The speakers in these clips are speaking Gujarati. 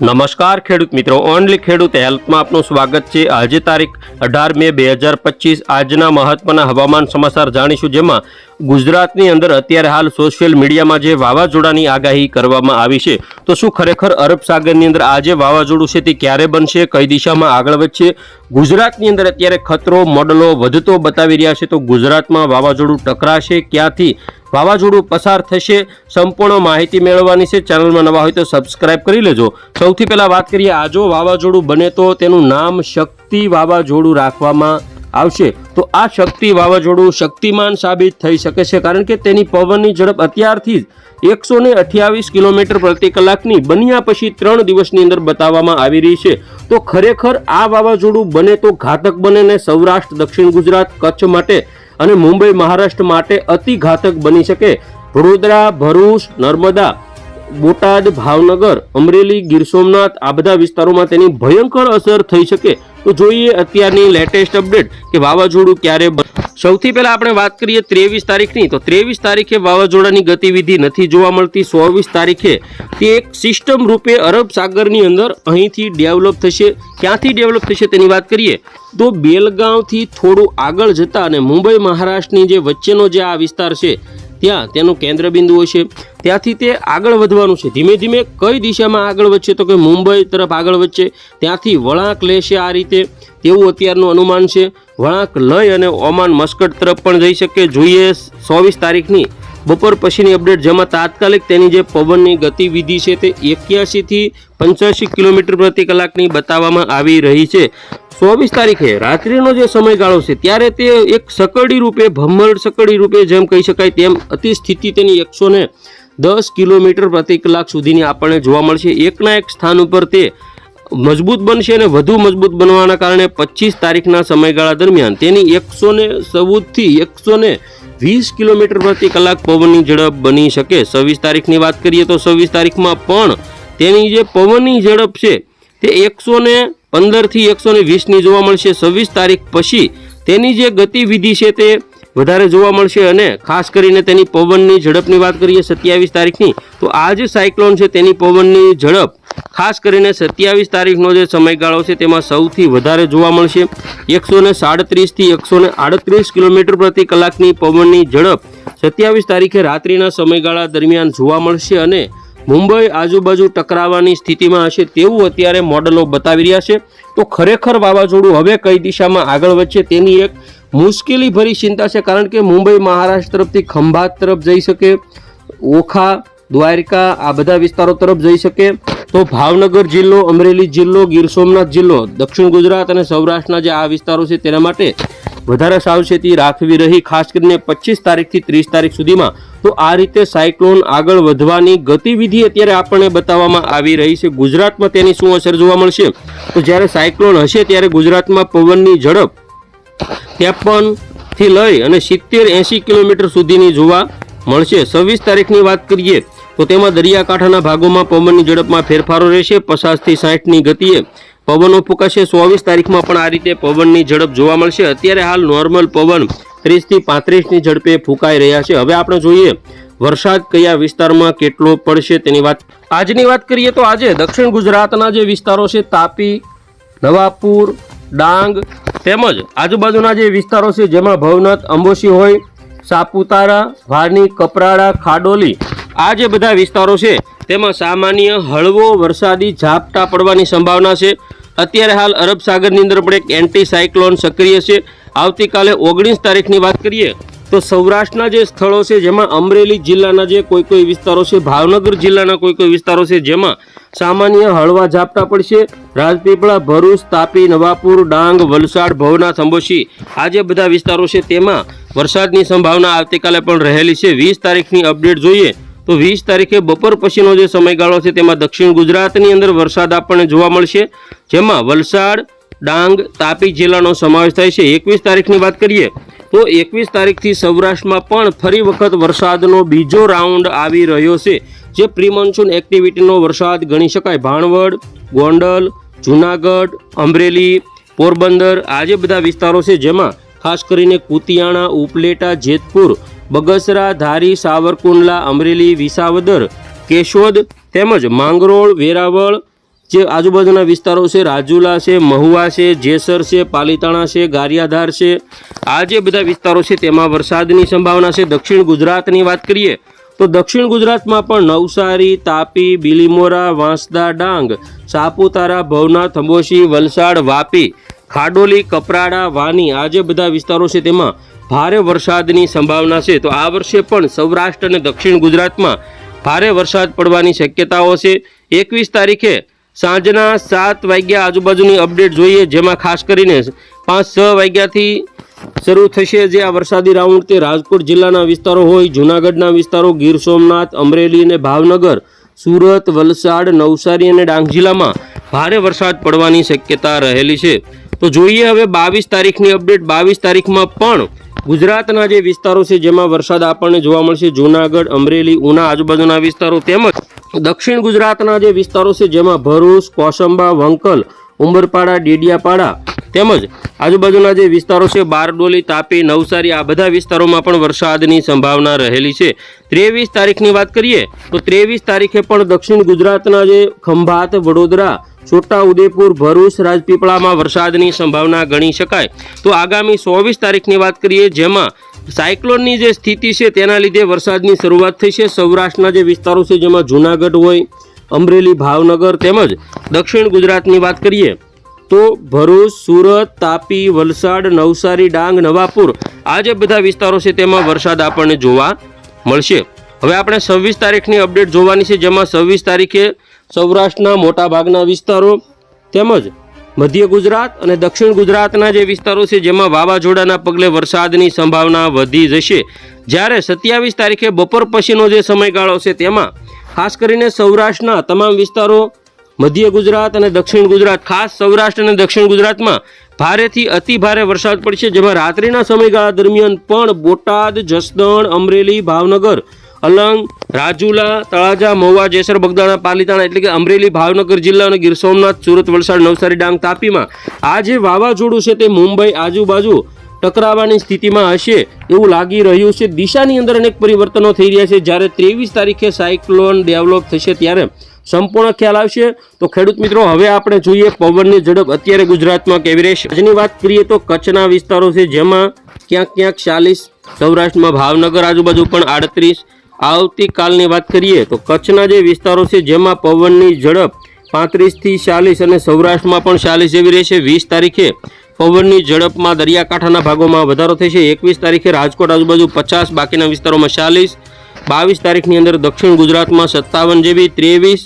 નમસ્કાર ખેડૂત મિત્રો. ઓનલી ખેડૂત હેલ્પમાં આપનું સ્વાગત છે. આજે તારીખ અઢાર મે બે હજાર પચીસ. આજના મહત્વના હવામાન સમાચાર જાણીશું જેમાં ગુજરાતની અંદર અત્યારે હાલ સોશિયલ મીડિયામાં જે વાવાઝોડાની આગાહી કરવામાં આવી છે. તો શું ખરેખર અરબ સાગરની અંદર આ જે વાવાઝોડું છે તે ક્યારે બનશે, કઈ દિશામાં આગળ વધશે? ગુજરાતની અંદર અત્યારે ખતરો, મોડલો વધતો બતાવી રહ્યા છે. તો ગુજરાતમાં વાવાઝોડું ટકરાશે ક્યાંથી? વાવાઝોડું પસાર થશે, સંપૂર્ણ માહિતી મેળવવાની છે. ચેનલમાં નવા હોય તો સબસ્ક્રાઇબ કરી લેજો. સૌથી પહેલાં વાત કરીએ આજો વાવાઝોડું બને તો તેનું નામ શક્તિ વાવાઝોડું રાખવામાં આવશે. તો આ શક્તિ વાવાઝોડું શક્તિમાન સાબિત થઈ શકે છે, કારણ કે તેની પવનની ઝડપ અત્યારથી જ એકસો ને અઠ્યાવીસ કિલોમીટર પ્રતિ કલાકની બન્યા પછી ત્રણ દિવસની અંદર બતાવવામાં આવી રહી છે. તો ખરેખર આ વાવાઝોડું બને તો ઘાતક બને ને સૌરાષ્ટ્ર, દક્ષિણ ગુજરાત, કચ્છ માટે અને મુંબઈ મહારાષ્ટ્ર માટે અતિ ઘાતક બની શકે. વડોદરા ભરૂચ નર્મદા બોટાદ, ભાવનગર, અમરેલી, ગીર સોમનાથ આ બધા વિસ્તારોમાં તેની ભયંકર અસર થઈ શકે. તો જોઈએ અત્યારની લેટેસ્ટ અપડેટ કે વાવાઝોડું ક્યારે સૌથી પહેલા આપણે વાત કરીએ ત્રેવીસ તારીખની. તો ત્રેવીસ તારીખે વાવાઝોડાની ગતિવિધિ નથી જોવા મળતી. ચોવીસ તારીખે તે એક સિસ્ટમ રૂપે અરબ સાગરની અંદર અહીંથી ડેવલપ થશે. ક્યાંથી ડેવલપ થશે તેની વાત કરીએ? તો બેલગાંવથી થોડું આગળ જતાં અને મુંબઈ, મહારાષ્ટ્રની જે વચ્ચેનો જે આ વિસ્તાર છે ત્યાં તેનું કેન્દ્ર બિંદુ હશે. ત્યાંથી તે આગળ વધવાનું છે. ધીમે ધીમે કઈ દિશામાં આગળ વધશે તો કે મુંબઈ તરફ આગળ વધશે. ત્યાંથી વળાંક લેશે આ રીતે. તેવું અત્યારનું અનુમાન છે. વળાંક લઈ અને ઓમાન મસ્કટ તરફ પણ જઈ શકે. જોઈએ ચોવીસ તારીખની બપોર પછીની અપડેટ, જેમાં તાત્કાલિક તેની જે પવનની ગતિવિધિ છે તે એક્યાસીથી પંચ્યાસી કિલોમીટર પ્રતિ કલાકની બતાવવામાં આવી રહી છે. ચોવીસ તારીખે રાત્રિનો જે સમયગાળો છે, ત્યારે તે એક સકડી રૂપે ભમ્મર સકડી રૂપે જેમ કહી શકાય તેમ અતિ સ્થિતિ તેની એકસો ને દસ કિલોમીટર પ્રતિ કલાક સુધીની આપણને જોવા મળશે. એકના એક સ્થાન ઉપર તે મજબૂત બનશે અને વધુ મજબૂત બનવાના કારણે પચીસ તારીખના સમયગાળા દરમિયાન તેની એકસો ને ચૌદથી એકસો ને વીસ કિલોમીટર પ્રતિ કલાક પવનની ઝડપ બની શકે. છવ્વીસ તારીખની વાત કરીએ તો છવ્વીસ તારીખમાં પણ તેની જે પવનની ઝડપ છે, તે એકસો ને પંદરથી એકસો ને વીસની જોવા મળશે. છવ્વીસ તારીખ પછી તેની જે ગતિવિધિ છે તે વધારે જોવા મળશે અને ખાસ કરીને તેની પવનની ઝડપની વાત કરીએ સત્યાવીસ તારીખની, તો આ જે સાયક્લોન છે તેની પવનની ઝડપ ખાસ કરીને સત્યાવીસ તારીખનો જે સમયગાળો છે તેમાં સૌથી વધારે જોવા મળશે. એકસો ને સાડત્રીસથી એકસો ને આડત્રીસ કિલોમીટર પ્રતિ કલાકની પવનની ઝડપ સત્યાવીસ તારીખે રાત્રિના સમયગાળા દરમિયાન જોવા મળશે અને મુંબઈ આજુબાજુ ટકરાવાની સ્થિતિમાં હશે તેવું અત્યારે મોડલો બતાવી રહ્યા છે. તો ખરેખર વાવાઝોડું હવે કઈ દિશામાં આગળ વધશે તેની એક મુશ્કેલી ભરી ચિંતા છે, કારણ કે મુંબઈ મહારાષ્ટ્ર તરફથી ખંભાત તરફ જઈ શકે, ઓખા, દ્વારકા આ બધા વિસ્તારો તરફ જઈ શકે. તો ભાવનગર જિલ્લો, અમરેલી જિલ્લો, ગીર સોમનાથ જિલ્લો, દક્ષિણ ગુજરાત અને સૌરાષ્ટ્રના જે આ વિસ્તારો છે તેના માટે વધારે સાવચેતી રાખવી રહી, ખાસ કરીને પચીસ તારીખથી ત્રીસ તારીખ સુધીમાં. તો આ રીતે સાયક્લોન આગળ વધવાની ગતિવિધિ અત્યારે આપણને બતાવવામાં આવી રહી છે. ગુજરાતમાં તેની શું અસર જોવા મળશે? તો જ્યારે સાયક્લોન હશે ત્યારે ગુજરાતમાં પવનની ઝડપ ત્રેપનથી લઈ અને સિત્તેર એંશી કિલોમીટર સુધીની જોવા મળશે. છવ્વીસ તારીખની વાત કરીએ તો તેમાં દરિયાકાંઠાના ભાગોમાં પવનની ઝડપમાં ફેરફારો રહેશે, પચાસથી સાઠની ગતિએ પવનો ફૂંકાશે. ચોવીસ તારીખમાં પણ આ રીતે પવનની ઝડપ જોવા મળશે. અત્યારે હાલ નોર્મલ પવન ત્રીસથી પાંત્રીસની ઝડપે ફૂંકાઈ રહ્યા છે. હવે આપણે જોઈએ વરસાદ કયા વિસ્તારમાં કેટલો પડશે તેની વાત. આજની વાત કરીએ તો આજે દક્ષિણ ગુજરાતના જે વિસ્તારો છે, તાપી, નવાપુર, ડાંગ તેમજ આજુબાજુના જે વિસ્તારો છે, જેમાં ભવનાથ, અંબોશી હોય, સાપુતારા વારની કપરાડા, ખાડોલી આ જે બધા વિસ્તારો છે, તેમાં સામાન્ય હળવો વરસાદી ઝાપટા પડવાની સંભાવના છે. અત્યારે હાલ અરબ સાગરની અંદર પણ એક એન્ટી સાયક્લોન સક્રિય છે. આવતીકાલે ઓગણીસ તારીખની વાત કરીએ, તો સૌરાષ્ટ્રના જે સ્થળો છે, જેમાં અમરેલી જિલ્લાના જે કોઈ કોઈ વિસ્તારો છે, ભાવનગર જિલ્લાના કોઈ કોઈ વિસ્તારો છે, જેમાં સામાન્ય હળવા ઝાપટા પડશે. રાજપીપળા, ભરૂચ, તાપી, નવાપુર, ડાંગ, વલસાડ ભવનાથ અંબોશી આ જે બધા વિસ્તારો છે, તેમાં વરસાદની સંભાવના આવતીકાલે પણ રહેલી છે. વીસ તારીખની અપડેટ જોઈએ તો વીસ તારીખે બપોર પછીનો જે સમયગાળો છે, તેમાં દક્ષિણ ગુજરાતની અંદર વરસાદ આપણને જોવા મળશે. જેમાં વલસાડ, ડાંગ, તાપી જિલ્લાનો સમાવેશ થાય છે. એકવીસ તારીખની વાત કરીએ, તો એકવીસ તારીખથી સૌરાષ્ટ્રમાં પણ ફરી વખત વરસાદનો બીજો રાઉન્ડ આવી રહ્યો છે. જે પ્રી મોન્સૂન એક્ટિવિટીનો વરસાદ ગણી શકાય. ભાણવડ, ગોંડલ, જુનાગઢ, અમરેલી, પોરબંદર આ જે બધા વિસ્તારો છે, જેમાં ખાસ કરીને કુતિયાણા, ઉપલેટા, જેતપુર બગસરા, ધારી, સાવરકુંડલા, અમરેલી, વિસાવદર, કેશોદ તેમજ માંગરોળ, વેરાવળ જે આજુબાજુના વિસ્તારો છે, રાજુલા છે, મહુવા છે, જેસર છે, પાલીતાણા છે, ગારિયાધાર છે, આ જે બધા વિસ્તારો છે તેમાં વરસાદની સંભાવના છે. દક્ષિણ ગુજરાતની વાત કરીએ તો દક્ષિણ ગુજરાતમાં પણ નવસારી, તાપી, બિલીમોરા, વાંસદા, ડાંગ, સાપુતારા, ભવનાથ, અંબોશી, વલસાડ, વાપી ખાડોલી, કપરાડા, વાની આ જે બધા વિસ્તારો છે તેમાં ભારે વરસાદની સંભાવના છે. તો આ વર્ષે પણ સૌરાષ્ટ્ર અને દક્ષિણ ગુજરાતમાં ભારે વરસાદ પડવાની શક્યતાઓ છે. એકવીસ તારીખે સાંજના સાત વાગ્યા આજુબાજુની અપડેટ જોઈએ, જેમાં ખાસ કરીને પાંચ છ વાગ્યાથી શરૂ થશે જે આ વરસાદી રાઉન્ડ તે રાજકોટ જિલ્લાના વિસ્તારો હોય, જૂનાગઢના વિસ્તારો, ગીર સોમનાથ, અમરેલી અને ભાવનગર, સુરત, વલસાડ, નવસારી અને ડાંગ જિલ્લામાં ભારે વરસાદ પડવાની શક્યતા રહેલી છે. તો જોઈએ હવે બાવીસ તારીખની અપડેટ. બાવીસ તારીખમાં પણ ગુજરાતના જે વિસ્તારો છે, જેમાં વરસાદ આપણને જોવા મળશે, જૂનાગઢ, અમરેલી, ઉના આજુબાજુના વિસ્તારો તેમજ દક્ષિણ ગુજરાતના જે વિસ્તારો છે, જેમાં ભરૂચ, કોસંબા, વંકલ ઉમરપાડા ડેડિયાપાડા તેમજ આજુબાજુના જે વિસ્તારો છે, બારડોલી, તાપી, નવસારી, આ બધા વિસ્તારોમાં પણ વરસાદની સંભાવના રહેલી છે. ત્રેવીસ તારીખની વાત કરીએ, તો ત્રેવીસ તારીખે પણ દક્ષિણ ગુજરાતના જે ખંભાત, વડોદરા, છોટા ઉદેપુર, ભરૂચ, રાજપીપળામાં વરસાદની સંભાવના ગણી શકાય. તો આગામી ચોવીસ તારીખની વાત કરીએ, જેમાં સાયક્લોનની જે સ્થિતિ છે, તેના લીધે વરસાદની શરૂઆત થઈ છે. સૌરાષ્ટ્રના જે વિસ્તારો છે, જેમાં જૂનાગઢ હોય, અમરેલી, ભાવનગર તેમજ દક્ષિણ ગુજરાતની વાત કરીએ તો ભરૂચ, સુરત, તાપી, વલસાડ, નવસારી, ડાંગ, નવાપુર આ જે બધા વિસ્તારો છે તેમાં વરસાદ આપણને જોવા મળશે. હવે આપણે છવ્વીસ તારીખની અપડેટ જોવાની છે, જેમાં છવ્વીસ તારીખે સૌરાષ્ટ્રના મોટાભાગના વિસ્તારો તેમજ મધ્ય ગુજરાત અને દક્ષિણ ગુજરાતના જે વિસ્તારો છે, જેમાં વાવાઝોડાના પગલે વરસાદની સંભાવના વધી જશે. જ્યારે સત્યાવીસ તારીખે બપોર પછીનો જે સમયગાળો છે, તેમાં ખાસ કરીને સૌરાષ્ટ્રના તમામ વિસ્તારો મધ્ય ગુજરાત અને દક્ષિણ ગુજરાત, ખાસ સૌરાષ્ટ્ર અને દક્ષિણ ગુજરાતમાં ભારેથી અતિ ભારે વરસાદ પડશે, જેમાં રાત્રિના સમયગાળા દરમિયાન પણ બોટાદ, જસદણ, અમરેલી, ભાવનગર, અલંગ, રાજુલા, તળાજા, મહુવા, જેસર, બગદાણા, પાલીતાણા એટલે કે અમરેલી, ભાવનગર જિલ્લા અને ગીર સોમનાથ, સુરત, વલસાડ, નવસારી, ડાંગ તાપીમાં આ જે વાવાઝોડું છે તે મુંબઈ આજુબાજુ ટકરાવાની સ્થિતિમાં હશે એવું લાગી રહ્યું છે. દિશાની અંદર અનેક પરિવર્તનો થઈ રહ્યા છે. જ્યારે ત્રેવીસ તારીખે સાયક્લોન ડેવલપ થશે ત્યારે સંપૂર્ણ ખ્યાલ આવશે. તો ખેડૂત મિત્રો, હવે આપણે જોઈએ પવનની ઝડપ. અત્યારે ગુજરાતમાં કેવી રહેશે? આજની વાત કરીએ તો કચ્છના વિસ્તારો છે, જેમાં ક્યાંક ક્યાંક ચાલીસ, સૌરાષ્ટ્રમાં ભાવનગર આજુબાજુ પણ આડત્રીસ. આવતીકાલની વાત કરીએ તો કચ્છના જે વિસ્તારો છે, જેમાં પવનની ઝડપ પાંત્રીસથી ચાલીસ અને સૌરાષ્ટ્રમાં પણ ચાલીસ જેવી રહેશે. વીસ તારીખે પવનની ઝડપમાં દરિયાકાંઠાના ભાગોમાં વધારો થશે. એકવીસ તારીખે રાજકોટ આજુબાજુ પચાસ, બાકીના વિસ્તારોમાં ચાલીસ. બાવીસ તારીખની અંદર દક્ષિણ ગુજરાતમાં સત્તાવન જેવી ત્રેવીસ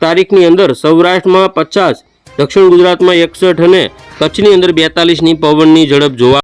તારીખની અંદર સૌરાષ્ટ્રમાં પચાસ, દક્ષિણ ગુજરાતમાં એકસઠ અને કચ્છની અંદર બેતાલીસની પવનની ઝડપ જોવા